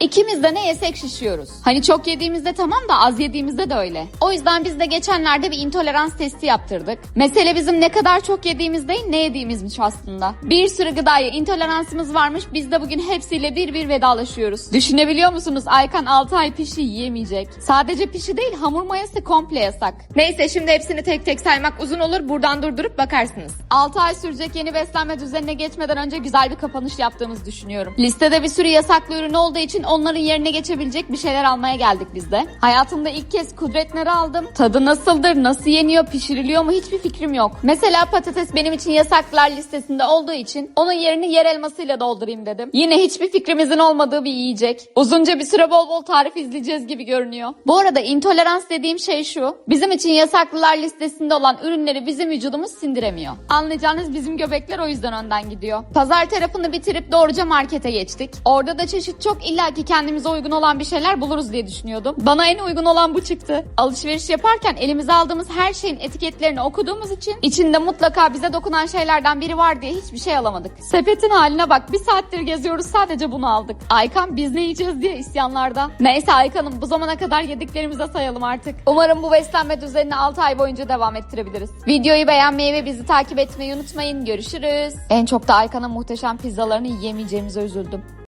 İkimiz de ne yesek şişiyoruz. Hani çok yediğimizde tamam da az yediğimizde de öyle. O yüzden biz de geçenlerde bir intolerans testi yaptırdık. Mesele bizim ne kadar çok yediğimiz değil ne yediğimizmiş aslında. Bir sürü gıdaya intoleransımız varmış biz de bugün hepsiyle bir bir vedalaşıyoruz. Düşünebiliyor musunuz Aykan 6 ay pişi yiyemeyecek. Sadece pişi değil hamur mayası komple yasak. Neyse şimdi hepsini tek tek saymak uzun olur. Buradan durdurup bakarsınız. 6 ay sürecek yeni beslenme düzenine geçmeden önce güzel bir kapanış yaptığımızı düşünüyorum. Listede bir sürü yasaklı ürün olduğu için onların yerine geçebilecek bir şeyler almaya geldik biz de. Hayatımda ilk kez kudretleri aldım. Tadı nasıldır, nasıl yeniyor, pişiriliyor mu hiçbir fikrim yok. Mesela patates benim için yasaklar listesinde olduğu için onun yerini yer elmasıyla doldurayım dedim. Yine hiçbir fikrimizin olmadığı bir yiyecek. Uzunca bir süre bol bol tarif izleyeceğiz gibi görünüyor. Bu arada intolerans dediğim şey şu. Bizim için yasaklılar listesinde olan ürünleri bizim vücudumuz sindiremiyor. Anlayacağınız bizim göbekler o yüzden önden gidiyor. Pazar tarafını bitirip doğruca markete geçtik. Orada da çeşit çok illaki kendimize uygun olan bir şeyler buluruz diye düşünüyordum. Bana en uygun olan bu çıktı. Alışveriş yaparken elimize aldığımız her şeyin etiketlerini okuduğumuz için içinde mutlaka bize dokunan şeylerden biri var diye hiçbir şey alamadık. Sepetin haline bak bir saattir geziyoruz sadece bunu aldık. Aykan biz ne yiyeceğiz diye isyanlarda. Neyse Aykan'ım bu zamana kadar yediklerimize sayalım artık. Umarım bu beslenme düzenini 6 ay boyunca devam ettirebiliriz. Videoyu beğenmeyi ve bizi takip etmeyi unutmayın. Görüşürüz. En çok da Aykan'ın muhteşem pizzalarını yiyemeyeceğimize üzüldüm.